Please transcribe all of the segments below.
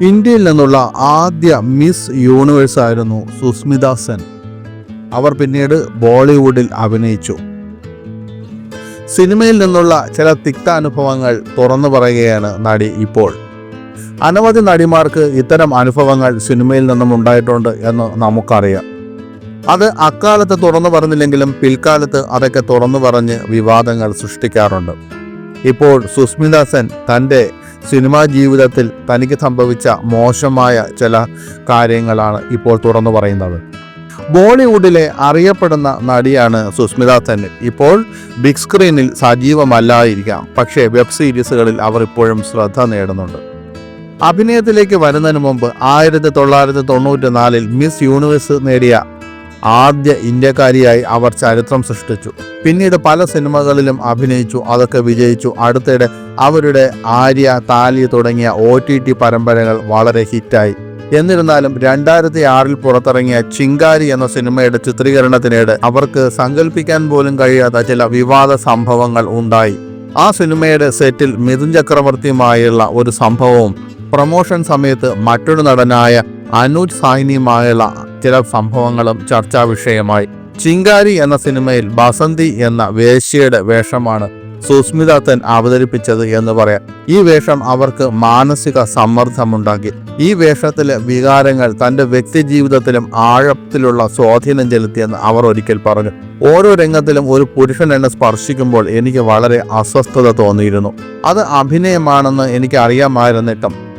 ഇന്ത്യയിൽ നിന്നുള്ള ആദ്യ മിസ് യൂണിവേഴ്സ് ആയിരുന്നു സുസ്മിത സെൻ. അവർ പിന്നീട് ബോളിവുഡിൽ അഭിനയിച്ചു. സിനിമയിൽ നിന്നുള്ള ചില തിക്ത അനുഭവങ്ങൾ തുറന്നു പറയുകയാണ് നടി ഇപ്പോൾ. അനവധി നടിമാർക്ക് ഇത്തരം അനുഭവങ്ങൾ സിനിമയിൽ നിന്നും ഉണ്ടായിട്ടുണ്ട് എന്ന് നമുക്കറിയാം. അത് അക്കാലത്ത് തുറന്നു പറഞ്ഞില്ലെങ്കിലും പിൽക്കാലത്ത് അതൊക്കെ തുറന്നു പറഞ്ഞ് വിവാദങ്ങൾ സൃഷ്ടിക്കാറുണ്ട്. ഇപ്പോൾ സുസ്മിത സെൻ തന്റെ സിനിമാ ജീവിതത്തിൽ തനിക്ക് സംഭവിച്ച മോശമായ ചില കാര്യങ്ങളാണ് ഇപ്പോൾ തുറന്നു പറയുന്നത്. ബോളിവുഡിലെ അറിയപ്പെടുന്ന നടിയാണ് സുസ്മിത സെൻ. ഇപ്പോൾ ബിഗ് സ്ക്രീനിൽ സജീവമല്ലായിരിക്കാം. പക്ഷേ വെബ് സീരീസുകളിൽ അവർ ഇപ്പോഴും ശ്രദ്ധ നേടുന്നുണ്ട്. അഭിനയത്തിലേക്ക് വരുന്നതിന് മുമ്പ് ആയിരത്തി തൊള്ളായിരത്തി തൊണ്ണൂറ്റി നാലിൽ മിസ് യൂണിവേഴ്സ് നേടിയ ആദ്യ ഇന്ത്യക്കാരിയായി അവർ ചരിത്രം സൃഷ്ടിച്ചു. പിന്നീട് പല സിനിമകളിലും അഭിനയിച്ചു അതൊക്കെ വിജയിച്ചു. അടുത്തിടെ അവരുടെ ആര്യ താലി തുടങ്ങിയ ഒ ടി ടി പരമ്പരകൾ വളരെ ഹിറ്റായി. എന്നിരുന്നാലും രണ്ടായിരത്തി ആറിൽ പുറത്തിറങ്ങിയ ചിങ്കാരി എന്ന സിനിമയുടെ ചിത്രീകരണത്തിനിടെ അവർക്ക് സങ്കല്പിക്കാൻ പോലും കഴിയാത്ത ചില വിവാദ സംഭവങ്ങൾ ഉണ്ടായി. ആ സിനിമയുടെ സെറ്റിൽ മിഥുൻ ചക്രവർത്തിയുമായുള്ള ഒരു സംഭവവും പ്രൊമോഷൻ സമയത്ത് മറ്റൊരു നടനായ അനൂജ് സാഹിനിയുമായുള്ള ചില സംഭവങ്ങളും ചർച്ചാ വിഷയമായി. ചിങ്കാരി എന്ന സിനിമയിൽ ബസന്തി എന്ന വേശ്യയുടെ വേഷമാണ് സുസ്മിത തൻ അവതരിപ്പിച്ചത് എന്ന് പറയാം. ഈ വേഷം അവർക്ക് മാനസിക സമ്മർദ്ദമുണ്ടാക്കി. ഈ വേഷത്തിലെ വികാരങ്ങൾ തന്റെ വ്യക്തി ജീവിതത്തിലും ആഴത്തിലുള്ള സ്വാധീനം ചെലുത്തിയെന്ന് അവർ ഒരിക്കൽ പറഞ്ഞു. ഓരോ രംഗത്തിലും ഒരു പുരുഷൻ എന്നെ സ്പർശിക്കുമ്പോൾ എനിക്ക് വളരെ അസ്വസ്ഥത തോന്നിയിരുന്നു. അത് അഭിനയമാണെന്ന് എനിക്ക് അറിയാമായിരുന്നിട്ടും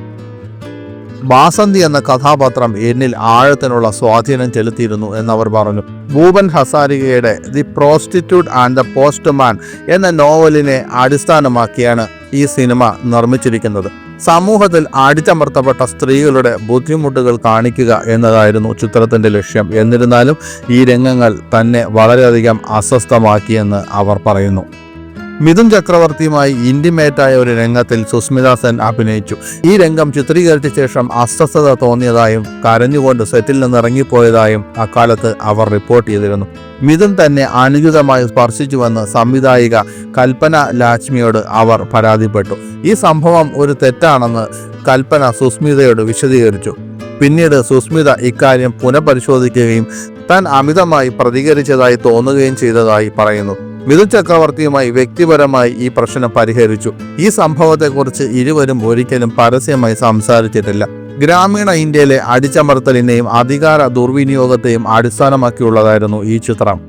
ബാസന്തി എന്ന കഥാപാത്രം എന്നിൽ ആഴത്തിനുള്ള സ്വാധീനം ചെലുത്തിയിരുന്നു എന്നവർ പറഞ്ഞു. Bhupen ഹസാരികയുടെ the prostitute and the postman എന്ന നോവലിനെ അടിസ്ഥാനമാക്കിയാണ് ഈ സിനിമ നിർമ്മിച്ചിരിക്കുന്നത്. സമൂഹത്തിൽ അടിച്ചമർത്തപ്പെട്ട സ്ത്രീകളുടെ ബുദ്ധിമുട്ടുകൾ കാണിക്കുക എന്നതായിരുന്നു ചിത്രത്തിന്റെ ലക്ഷ്യം. എന്നിരുന്നാലും ഈ രംഗങ്ങൾ തന്നെ വളരെയധികം അസ്വസ്ഥമാക്കിയെന്ന് അവർ പറയുന്നു. മിഥുൻ ചക്രവർത്തിയുമായി ഇന്റിമേറ്റായ ഒരു രംഗത്തിൽ സുസ്മിത സെൻ അഭിനയിച്ചു. ഈ രംഗം ചിത്രീകരിച്ച ശേഷം അസ്വസ്ഥത തോന്നിയതായും കരഞ്ഞുകൊണ്ട് സെറ്റിൽ നിന്ന് ഇറങ്ങിപ്പോയതായും അക്കാലത്ത് അവർ റിപ്പോർട്ട് ചെയ്തിരുന്നു. മിഥുൻ തന്നെ അനുചിതമായി സ്പർശിച്ചുവെന്ന് സംവിധായിക കൽപ്പന ലാച്മിയോട് അവർ പരാതിപ്പെട്ടു. ഈ സംഭവം ഒരു തെറ്റാണെന്ന് കൽപ്പന സുസ്മിതയോട് വിശദീകരിച്ചു. പിന്നീട് സുസ്മിത ഇക്കാര്യം പുനഃപരിശോധിക്കുകയും താൻ അമിതമായി പ്രതികരിച്ചതായി തോന്നുകയും ചെയ്തതായി പറയുന്നു. മിഥുൻ ചക്രവർത്തിയുമായി വ്യക്തിപരമായി ഈ പ്രശ്നം പരിഹരിച്ചു. ഈ സംഭവത്തെക്കുറിച്ച് ഇരുവരും ഒരിക്കലും പരസ്യമായി സംസാരിച്ചിട്ടില്ല. ഗ്രാമീണ ഇന്ത്യയിലെ അടിച്ചമർത്തലിനെയും അധികാര ദുർവിനിയോഗത്തെയും അടിസ്ഥാനമാക്കിയുള്ളതായിരുന്നു ഈ ചിത്രം.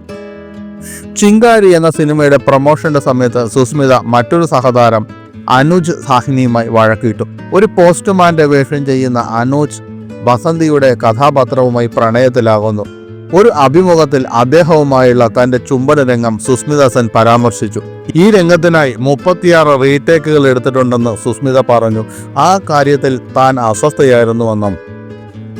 ചിങ്കാരി എന്ന സിനിമയുടെ പ്രൊമോഷന്റെ സമയത്ത് സുസ്മിത മറ്റൊരു സഹതാരം അനുജ് സാഹിനിയുമായി വഴക്കിട്ടു. ഒരു പോസ്റ്റ്മാന്റെ വേഷം ചെയ്യുന്ന അനുജ് വസന്തിയുടെ കഥാപാത്രവുമായി പ്രണയത്തിലാകുന്നു. ഒരു അഭിമുഖത്തിൽ അദ്ദേഹവുമായുള്ള തന്റെ ചുംബന രംഗം സുസ്മിത സെൻ പരാമർശിച്ചു. ഈ രംഗത്തിനായി മുപ്പത്തിയാറ് റീടേക്കുകൾ എടുത്തിട്ടുണ്ടെന്ന് സുസ്മിത പറഞ്ഞു. ആ കാര്യത്തിൽ താൻ അസ്വസ്ഥയായിരുന്നുവെന്നും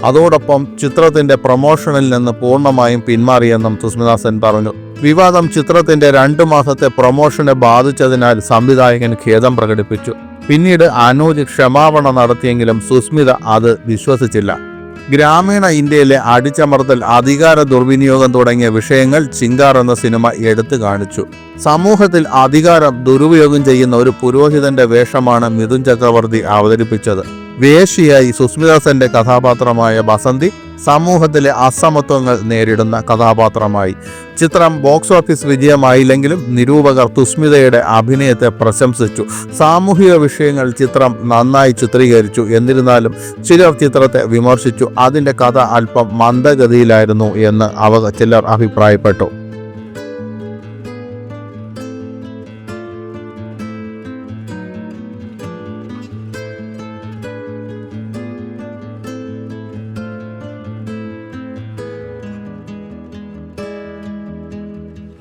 അതോടൊപ്പം ചിത്രത്തിന്റെ പ്രൊമോഷനിൽ നിന്ന് പൂർണമായും പിന്മാറിയെന്നും സുസ്മിത സെൻ പറഞ്ഞു. വിവാദം ചിത്രത്തിന്റെ രണ്ടു മാസത്തെ പ്രൊമോഷനെ ബാധിച്ചതിനാൽ സംവിധായകൻ ഖേദം പ്രകടിപ്പിച്ചു. പിന്നീട് അനൂജ് ക്ഷമാപണം നടത്തിയെങ്കിലും സുസ്മിത അത് വിശ്വസിച്ചില്ല. ഗ്രാമീണ ഇന്ത്യയിലെ അടിച്ചമർത്തൽ അധികാര ദുർവിനിയോഗം തുടങ്ങിയ വിഷയങ്ങൾ ചിങ്കാർ എന്ന സിനിമ എടുത്തു കാണിച്ചു. സമൂഹത്തിൽ അധികാരം ദുരുപയോഗം ചെയ്യുന്ന ഒരു പുരോഹിതന്റെ വേഷമാണ് മിഥുൻ ചക്രവർത്തി അവതരിപ്പിച്ചത്. വേശിയായി സുസ്മിതാസന്റെ കഥാപാത്രമായ ബസന്തി സമൂഹത്തിലെ അസമത്വങ്ങൾ നേരിടുന്ന കഥാപാത്രമായി. ചിത്രം ബോക്സ് ഓഫീസ് വിജയമായില്ലെങ്കിലും നിരൂപകർ തുസ്മിതയുടെ അഭിനയത്തെ പ്രശംസിച്ചു. സാമൂഹിക വിഷയങ്ങൾ ചിത്രം നന്നായി ചിത്രീകരിച്ചു. എന്നിരുന്നാലും ചിലർ ചിത്രത്തെ വിമർശിച്ചു. അതിന്റെ കഥ അല്പം മന്ദഗതിയിലായിരുന്നു എന്ന് അവ ചിലർ അഭിപ്രായപ്പെട്ടു.